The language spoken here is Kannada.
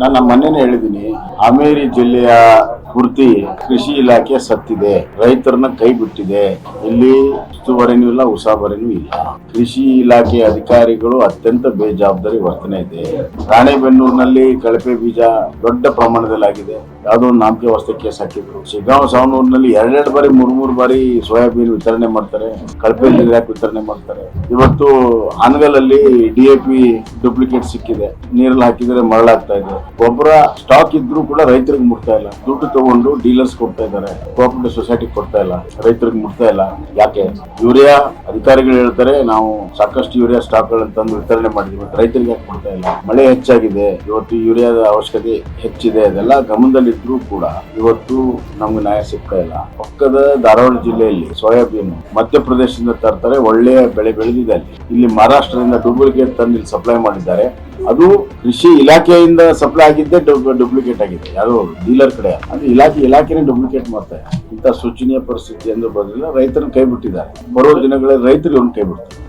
ನಾನು ನಮ್ಮ ಹೇಳಿದೀನಿ ಹೇಳಿದ್ದೀನಿ ಹಾವೇರಿ ಜಿಲ್ಲೆಯ ಪೂರ್ತಿ ಕೃಷಿ ಇಲಾಖೆ ಸತ್ತಿದೆ. ರೈತರನ್ನ ಕೈ ಬಿಟ್ಟಿದೆ. ಇಲ್ಲಿ ಉಸ್ತುವಾರಿನೂ ಇಲ್ಲ, ಉಸಾಬರಿನೂ ಇಲ್ಲ. ಕೃಷಿ ಇಲಾಖೆ ಅಧಿಕಾರಿಗಳು ಅತ್ಯಂತ ಬೇಜವಾಬ್ದಾರಿ ವರ್ತನೆ ಇದೆ. ರಾಣೆಬೆನ್ನೂರಿನಲ್ಲಿ ಕಳಪೆ ಬೀಜ ದೊಡ್ಡ ಪ್ರಮಾಣದಲ್ಲಿ ಆಗಿದೆ ಯಾವುದೋ ಒಂದು ನಾಮಕೆ ವಸ್ತು ಕೇಸ್ ಹಾಕಿದ್ರು. ಶಿಗ್ಗಾಂವ್ ಸಾವನೂರಿನಲ್ಲಿ ಎರಡೆರಡು ಬಾರಿ, ಮೂರ್, ಮೂರು ಬಾರಿ ಸೋಯಾಬೀನ್ ವಿತರಣೆ ಮಾಡ್ತಾರೆ. ಕಳಪೆ ಬೀಜ ವಿತರಣೆ ಮಾಡ್ತಾರೆ? ಇವತ್ತು ಹಾನಗಲಲ್ಲಿ ಡಿ ಎ ಡೂಪ್ಲಿಕೇಟ್ ಸಿಕ್ಕಿದೆ. ನೀರಲ್ಲಿ ಹಾಕಿದ್ರೆ ಮರಳಾಗ್ತಾ ಇದೆ. ಗೊಬ್ಬರ ಸ್ಟಾಕ್ ಇದ್ರೂ ಕೂಡ ರೈತರಿಗೆ ಮುಟ್ತಾ ಇಲ್ಲ. ದುಡ್ಡು ತಗೊಂಡು ಡೀಲರ್ಸ್ ಕೊಡ್ತಾ ಇದ್ದಾರೆ. ಕೋಆಪರೇಟಿವ್ ಸೊಸೈಟಿ ಕೊಡ್ತಾ ಇಲ್ಲ. ರೈತರಿಗೆ ಮುಟ್ತಾ ಇಲ್ಲ. ಯಾಕೆ? ಯೂರಿಯಾ ಅಧಿಕಾರಿಗಳು ಹೇಳ್ತಾರೆ, ನಾವು ಸಾಕಷ್ಟು ಯೂರಿಯಾ ಸ್ಟಾಕ್ಗಳನ್ನು ತಂದು ವಿತರಣೆ ಮಾಡಿದ್ವಿ ರೈತರಿಗೆ ಯಾಕೆ ಕೊಡ್ತಾ ಇಲ್ಲ? ಮಳೆ ಹೆಚ್ಚಾಗಿದೆ. ಇವತ್ತು ಯೂರಿಯಾದ ಅವಶ್ಯಕತೆ ಹೆಚ್ಚಿದೆ. ಅದೆಲ್ಲ ಗಮನದಲ್ಲಿದ್ರೂ ಕೂಡ ಇವತ್ತು ನಮ್ಗೆ ನ್ಯಾಯ ಸಿಗ್ತಾ ಇಲ್ಲ. ಪಕ್ಕದ ಧಾರವಾಡ ಜಿಲ್ಲೆಯಲ್ಲಿ ಸೋಯಾಬೀನ್ ಮಧ್ಯಪ್ರದೇಶದಿಂದ ತರ್ತಾರೆ. ಒಳ್ಳೆಯ ಬೆಳೆ ಬೆಳೆದಿದೆ ಅಲ್ಲಿ. ಇಲ್ಲಿ ಮಹಾರಾಷ್ಟ್ರದಿಂದ ಡೂಪ್ಲಿಕೇಟ್ ತಂದು ಇಲ್ಲಿ ಸಪ್ಲೈ ಮಾಡಿದ್ದಾರೆ. ಅದು ಕೃಷಿ ಇಲಾಖೆಯಿಂದ ಸಪ್ಲೈ ಆಗಿದ್ದೇ ಡೂಪ್ಲಿಕೇಟ್ ಆಗಿದೆ. ಯಾರು ಡೀಲರ್ ಕಡೆ. ಅಂದ್ರೆ ಇಲಾಖೆ, ಇಲಾಖೆನೇ ಡೂಪ್ಲಿಕೇಟ್ ಮಾಡ್ತಾರೆ. ಇಂತ ಶೋಚನೀಯ ಪರಿಸ್ಥಿತಿ ಎಂದು ಬರಲಿಲ್ಲ ರೈತರನ್ನ ಕೈ ಬಿಟ್ಟಿದ್ದಾರೆ. ಬರುವ ದಿನಗಳಲ್ಲಿ ರೈತರು ಕೈ ಬಿಡ್ತಾರೆ.